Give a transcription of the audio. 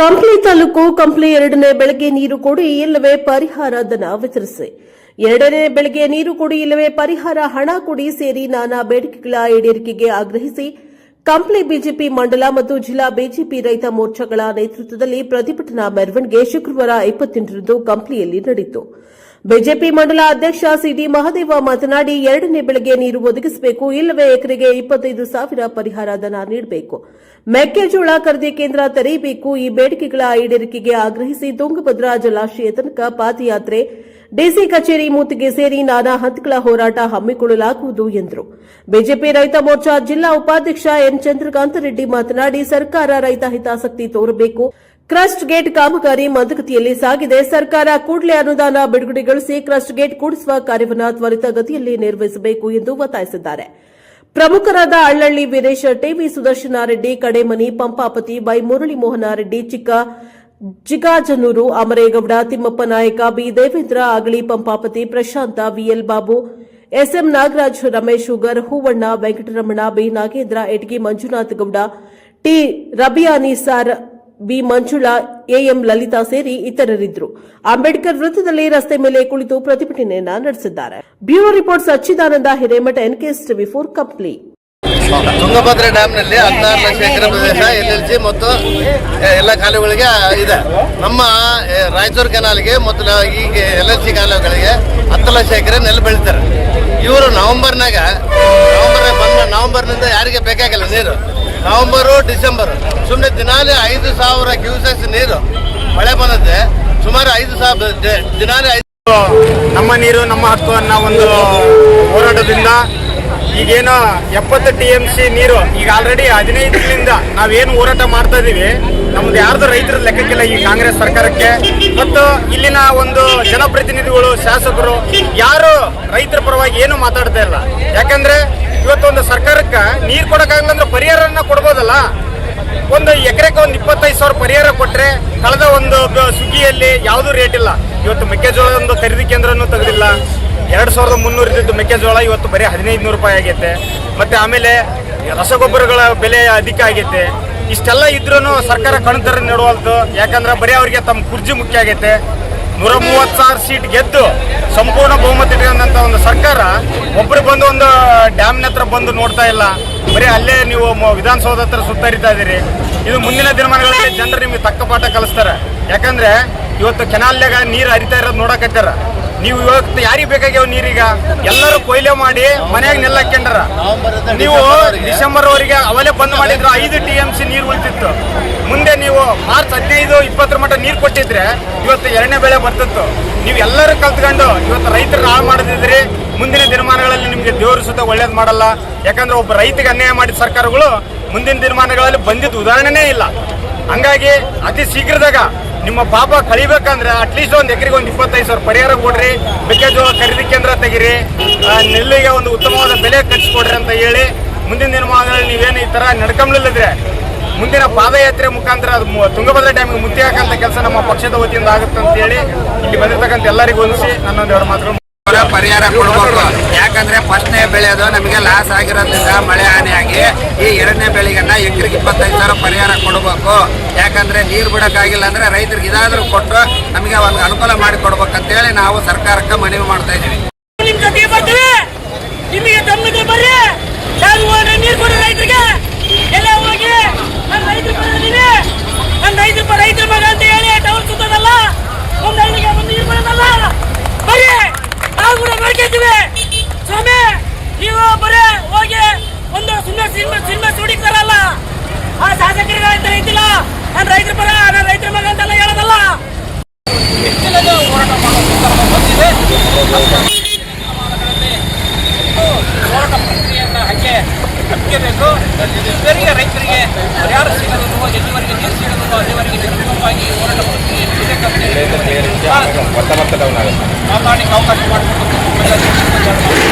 ಕಂಪ್ಲಿ ತಾಲೂಕು ಕಂಪ್ಲಿ ಎರಡನೇ ಬೆಳಗ್ಗೆ ನೀರು ಕೊಡಿ ಇಲ್ಲವೇ ಪರಿಹಾರ ಧನ ವಿತರಿಸಿ. ಎರಡನೇ ಬೆಳಗ್ಗೆ ನೀರು ಕೊಡಿ ಇಲ್ಲವೇ ಪರಿಹಾರ ಹಣ ಕೊಡಿ ಸೇರಿ ನಾನಾ ಬೇಡಿಕೆಗಳ ಈಡೇರಿಕೆಗೆ ಆಗ್ರಹಿಸಿ ಕಂಪ್ಲಿ ಬಿಜೆಪಿ ಮಂಡಲ ಮತ್ತು ಜಿಲ್ಲಾ ಬಿಜೆಪಿ ರೈತ ಮೋರ್ಚಾಗಳ ನೇತೃತ್ವದಲ್ಲಿ ಪ್ರತಿಭಟನಾ ಮೆರವಣಿಗೆ ಶುಕ್ರವಾರ ಇಪ್ಪತ್ತೆಂಟರಂದು ಕಂಪ್ಲಿಯಲ್ಲಿ ನಡೆಯಿತು. ಬಿಜೆಪಿ ಮಂಡಲ ಅಧ್ಯಕ್ಷ ಸಿಡಿ ಮಹದೇವ ಮಾತನಾಡಿ ಎರಡನೇ ಬೆಳೆಗೆ ನೀರು ಒದಗಿಸಬೇಕು, ಇಲ್ಲವೇ ಎಕರೆಗೆ ಇಪ್ಪತ್ತೈದು ಸಾವಿರ ಪರಿಹಾರ ಧನ ನೀಡಬೇಕು. ಮೆಕ್ಕೆಜೋಳ ಖರೀದಿ ಕೇಂದ್ರ ತೆರೆಯಬೇಕು, ಈ ಬೇಡಿಕೆಗಳ ಈಡೇರಿಕೆಗೆ ಆಗ್ರಹಿಸಿ ತುಂಗಭದ್ರಾ ಜಲಾಶಯ ತನಕ ಪಾದಯಾತ್ರೆ ಡಿಸಿ ಕಚೇರಿ ಮೂತಿಗೆ ಸೇರಿ ನಾನಾ ಹಂತಗಳ ಹೋರಾಟ ಹಮ್ಮಿಕೊಳ್ಳಲಾಗುವುದು ಎಂದರು. ಬಿಜೆಪಿ ರೈತ ಮೋರ್ಚಾ ಜಿಲ್ಲಾ ಉಪಾಧ್ಯಕ್ಷ ಎನ್ ಚಂದ್ರಕಾಂತ ರೆಡ್ಡಿ ಮಾತನಾಡಿ, ಸರ್ಕಾರ ರೈತ ಹಿತಾಸಕ್ತಿ ತೋರಬೇಕು. ಕ್ರಸ್ಟ್ ಗೇಟ್ ಕಾಮಗಾರಿ ಮಂದಗತಿಯಲ್ಲಿ ಸಾಗಿದೆ. ಸರ್ಕಾರ ಕೂಡಲೇ ಅನುದಾನ ಬಿಡುಗಡೆಗೊಳಿಸಿ ಕ್ರಸ್ಟ್ ಗೇಟ್ ಕೂಡಿಸುವ ಕಾರ್ಯವನ್ನು ತ್ವರಿತಗತಿಯಲ್ಲಿ ನಿರ್ವಹಿಸಬೇಕು ಎಂದು ಒತ್ತಾಯಿಸಿದ್ದಾರೆ. ಪ್ರಮುಖರಾದ Allalli Veeresha TV Sudarshana Reddy, Kademani, Pampapati Y Murali Mohana Reddy, Chikka Jigajanuru, Amaregowda, Thimmappa Nayaka, B. Devendra Agali Pampapati, Prashanta VL Babu SM Nagaraj, Ramesh sugar, Huvanna, Venkataramana, B. Nagendra Etagi Manjunath Gowda, T. Rabiyani sir, B. Manjula AM Lalitha ಸೇರಿ ಇತರರಿದ್ದರು. ಅಂಬೇಡ್ಕರ್ ವೃತ್ತದಲ್ಲಿ ರಸ್ತೆ ಮೇಲೆ ಕುಳಿತು ಪ್ರತಿಭಟನೆಯನ್ನ ನಡೆಸಿದ್ದಾರೆ. Bureau report Sachchidananda Hiremath NKS TV four Kampli Tungabhadra ಡ್ಯಾಮ್ನಲ್ಲಿ ಹದಿನಾರು ಲಕ್ಷ ಎಕರೆ ಪ್ರದೇಶ, L L C ಮತ್ತು ಎಲ್ಲ ಕಾಲುವೆಗಳಿಗೆ ಇದೆ. ನಮ್ಮ ರಾಯಚೂರು ಕೆನಾಲ್ಗೆ ಮತ್ತು ಈಗ ಎಲ್ ಎಲ್ ಸಿ ಕಾಲುವೆಗಳಿಗೆ ಹತ್ತು ಲಕ್ಷ ಎಕರೆ ನೆಲ ಬೆಳಿತಾರೆ. ಇವರು ನವೆಂಬರ್ನಾಗ ನವಂಬರ್ ಬಂದ ನವೆಂಬರ್ನಿಂದ ಯಾರಿಗೆ ಬೇಕಾಗಿಲ್ಲ ನೀರು. ನವೆಂಬರು, ಡಿಸೆಂಬರ್ ಸುಮ್ಮನೆ ದಿನಾಲಿ ಐದು ಸಾವಿರ ಕ್ಯೂಸೆಸ್ ನೀರು ಮಳೆ ಬಂದದ್ದೆ ಸುಮಾರು ಐದು ಸಾವಿರ ದಿನಾಲಿ ಐದು ನಮ್ಮ ನೀರು, ನಮ್ಮ ಹಕ್ಕು ಅನ್ನೋ ಒಂದು ಹೋರಾಟದಿಂದ ಈಗೇನು ಎಪ್ಪತ್ತು ಟಿ ಎಂ ಸಿ ನೀರು, ಈಗ ಆಲ್ರೆಡಿ ಹದಿನೈದರಿಂದ ನಾವೇನು ಹೋರಾಟ ಮಾಡ್ತಾ ಇದೀವಿ. ನಮ್ದು ಯಾರ್ದು ರೈತರ ಲೆಕ್ಕಕ್ಕಿಲ್ಲ ಈ ಕಾಂಗ್ರೆಸ್ ಸರ್ಕಾರಕ್ಕೆ. ಮತ್ತು ಇಲ್ಲಿನ ಒಂದು ಜನಪ್ರತಿನಿಧಿಗಳು, ಶಾಸಕರು, ಯಾರು ರೈತರ ಪರವಾಗಿ ಏನು ಮಾತಾಡ್ತಾ ಇಲ್ಲ. ಯಾಕಂದ್ರೆ ಇವತ್ತೊಂದು ಸರ್ಕಾರಕ್ಕೆ ನೀರು ಕೊಡೋಕ್ಕಾಗಲ್ಲ ಅಂದ್ರೆ ಪರಿಹಾರನ ಕೊಡ್ಬೋದಲ್ಲ. ಒಂದು ಎಕರೆಗೆ ಒಂದು ಇಪ್ಪತ್ತೈದು ಸಾವಿರ ಪರಿಹಾರ ಕೊಟ್ಟರೆ ಕಳೆದ ಒಂದು ಸುಗ್ಗಿಯಲ್ಲಿ ಯಾವುದೂ ರೇಟ್ ಇಲ್ಲ. ಇವತ್ತು ಮೆಕ್ಕೆಜೋಳ ಒಂದು ಖರೀದಿ ಕೇಂದ್ರನೂ ತೆಗೆದಿಲ್ಲ. ಎರಡು ಸಾವಿರದ ಮುನ್ನೂರು ಇದ್ದಿದ್ದು ಮೆಕ್ಕೆಜೋಳ, ಇವತ್ತು ಬರೀ ಹದಿನೈದು ನೂರು ರೂಪಾಯಿ ಆಗೈತೆ. ಮತ್ತು ಆಮೇಲೆ ರಸಗೊಬ್ಬರಗಳ ಬೆಲೆ ಅಧಿಕ ಆಗೈತೆ. ಇಷ್ಟೆಲ್ಲ ಇದ್ರೂ ಸರ್ಕಾರ ಕಣ್ತರ ನೆಡುವಂತ ಯಾಕಂದ್ರೆ ಬರೀ ಅವರಿಗೆ ತಮ್ಮ ಕುರ್ಜಿ ಮುಖ್ಯ ಆಗೈತೆ. ನೂರ ಮೂವತ್ತು ಸಾವಿರ ಸೀಟ್ ಗೆದ್ದು ಸಂಪೂರ್ಣ ಬಹುಮತ ಇಟ್ಕೊಂಡಂಥ ಒಂದು ಸರ್ಕಾರ ಒಬ್ಬರು ಬಂದು ಒಂದು ಡ್ಯಾಮ್ನ ಹತ್ರ ಬಂದು ನೋಡ್ತಾ ಇಲ್ಲ. ಬರೀ ಅಲ್ಲೇ ನೀವು ವಿಧಾನಸೌಧ ಹತ್ರ ಸುತ್ತರಿತಾ ಇದ್ದೀರಿ. ಇದು ಮುಂದಿನ ದಿನಮಾನಗಳಲ್ಲಿ ಜನರು ನಿಮಗೆ ತಕ್ಕ ಪಾಠ ಕಲಿಸ್ತಾರೆ. ಯಾಕಂದ್ರೆ ಇವತ್ತು ಕೆನಾಲ್ನಾಗ ನೀರು ಹರಿತಾ ಇರೋದು ನೋಡಕತ್ತಾರ ನೀವು ಇವತ್ತು ಯಾರಿಗೆ ಬೇಕಾಗ್ಯಾವ ನೀರೀಗ? ಎಲ್ಲರೂ ಕೊಯ್ಲೆ ಮಾಡಿ ಮನೆಯಾಗ ನೆಲ್ಲ ಹಾಕ್ಯಂಡ್ರ ನವೆಂಬರಿಂದ ನೀವು ಡಿಸೆಂಬರ್ವರೆಗೆ. ಡಿಸೆಂಬರ್ ವರೆಗೆ ಅವಲೇ ಬಂದ್ ಮಾಡಿದ್ರು ಐದು ಟಿ ಎಂ ಸಿ ನೀರು ಉಳಿತಿತ್ತು. ಮುಂದೆ ನೀವು ಮಾರ್ಚ್ ಹದಿನೈದು ಇಪ್ಪತ್ತರ ಮಟ್ಟ ನೀರು ಕೊಟ್ಟಿದ್ರೆ ಇವತ್ತು ಎರಡನೇ ಬೆಳೆ ಬರ್ತಿತ್ತು. ನೀವು ಎಲ್ಲರೂ ಕಲ್ತ್ಕೊಂಡು ಇವತ್ತು ರೈತರನ್ನ ಹಾಳು ಮಾಡದಿದ್ರಿ ಮುಂದಿನ ದಿನಮಾನಗಳಲ್ಲಿ ನಿಮಗೆ ದೇವರು ಸುತ್ತ ಒಳ್ಳೇದು ಮಾಡಲ್ಲ. ಯಾಕಂದ್ರೆ ಒಬ್ಬ ರೈತಗೆ ಅನ್ಯಾಯ ಮಾಡಿದ ಸರ್ಕಾರಗಳು ಮುಂದಿನ ದಿನಮಾನಗಳಲ್ಲಿ ಬಂದಿದ್ದು ಉದಾಹರಣೆನೇ ಇಲ್ಲ. ಹಂಗಾಗಿ ಅತಿ ಶೀಘ್ರದಾಗ ನಿಮ್ಮ ಪಾಪ ಕಳಿಬೇಕಂದ್ರೆ ಅಟ್ಲೀಸ್ಟ್ ಒಂದು ಎಕರೆಗೆ ಒಂದು ಇಪ್ಪತ್ತೈದು ಸಾವಿರ ಪರಿಹಾರ ಕೊಡ್ರಿ. ಮೆಕ್ಕೆಜೋಳ ಖರೀದಿ ಕೇಂದ್ರ ತೆಗಿರಿ. ನೆಲ್ಲಿಗೆ ಒಂದು ಉತ್ತಮವಾದ ಬೆಲೆ ಕಟ್ಟಿಸ್ಕೊಡ್ರಿ ಅಂತ ಹೇಳಿ ಮುಂದಿನ ದಿನಮಾನಗಳಲ್ಲಿ ನೀವೇನು ಈ ಥರ ನಡ್ಕೊಂಬ್ಲಿಲ್ಲದ್ರೆ ಮುಂದಿನ ಪಾದಯಾತ್ರೆ ಮುಖಾಂತರ ಅದು ತುಂಗಭದ್ರ ಡ್ಯಾಮಿಗೆ ಮುತ್ತಿ ಹಾಕಂತ ಕೆಲಸ ನಮ್ಮ ಪಕ್ಷದ ವತಿಯಿಂದ ಆಗುತ್ತೆ ಅಂತ ಹೇಳಿ ಇಲ್ಲಿ ಬಂದಿರ್ತಕ್ಕಂಥ ಎಲ್ಲರಿಗೂ ಹೊಂದಿಸಿ ನನ್ನೊಂದು ಎರಡು ಮಾತುಗಳು ಪರಿಹಾರ ಕೊಡಬೇಕು. ಯಾಕಂದ್ರೆ ಫಸ್ಟ್ನೇ ಬೆಳೆಯೋದು ನಮಗೆ ಲಾಸ್ ಆಗಿರೋದ್ರಿಂದ ಮಳೆ ಹಾನಿಯಾಗಿ ಈ ಎರಡನೇ ಬೆಳೆಗನ್ನ ಎಕರೆಗೆ ಇಪ್ಪತ್ತೈದು ಸಾವಿರ ಪರಿಹಾರ ಕೊಡಬೇಕು. ಯಾಕಂದ್ರೆ ನೀರು ಬಿಡಕ್ಕಾಗಿಲ್ಲ ಅಂದ್ರೆ ರೈತರಿಗೆ ಇದಾದರೂ ಕೊಟ್ಟು ನಮಗೆ ಒಂದು ಅನುಕೂಲ ಮಾಡಿ ಕೊಡ್ಬೇಕಂತೇಳಿ ನಾವು ಸರ್ಕಾರಕ್ಕೆ ಮನವಿ ಮಾಡ್ತಾ ಇದ್ದೀವಿ ನಿಮ್ ಜೊತೆಗೆ ಬರ್ತೀವಿ ನಿಮಗೆ ತಮ್ಮದೇ ಬರ್ರಿ ನಾವು ನೀರು ಕೊಡಿ ರೈತರಿಗೆ ಎಲ್ಲ ಹೋಗಿ ನನ್ನ ರೈತರ ಪರ ಇದೀನಿ ನನ್ನ ರೈತರ ಪರ ರೈತರ ಮಗ ಅಂತ ಹೇಳಿ ಟವರ್ ಸುತ್ತದಲ್ಲ ಒಂದು ಹಳ್ಳಿಗೆ ಒಂದು ನೀರು ಬರೋದಲ್ಲ ಬರ್ರಿ ನಾವು ಕೂಡ ನೋಡ್ಕೊತೀವಿ ಸ್ವಾಮಿ ನೀವು ಬರೀ ಹೋಗಿ ಒಂದು ಸುಮ್ಮನೆ ಸಿನಿಮಾ ಸಿನಿಮಾ ಸುಡಿತಾರಲ್ಲ ಆ ಶಾಸಕರಿಗೆ ಅಂತ ಐತಿಲ್ಲ ನನ್ನ ರೈತರ ಪರ ನನ್ನ ರೈತರ ಮಗ ಅಂತೆಲ್ಲ ಹೇಳೋದಲ್ಲ ಹೆಚ್ಚಿನದು ಹೋರಾಟ ಮಾಡೋ ಬಂದಿದೆ ಹೋರಾಟ ಪ್ರಕ್ರಿಯೆಯನ್ನು ಹಾಗೆ ಮುಖ್ಯಬೇಕು ಇವರಿಗೆ ರೈತರಿಗೆ ಪರಿಹಾರ ಸಿಗಲು ಎಲ್ಲಿವರೆಗೆ ನೀರು ಸಿಗಲು ಅಲ್ಲಿವರೆಗೆ ನಿರ್ಮೂಲವಾಗಿ ಹೋರಾಟ ಹೇಳಿ ಮಾತಾಡಲಿಕ್ಕೆ ಅವಕಾಶ ಮಾಡಿಕೊಟ್ಟು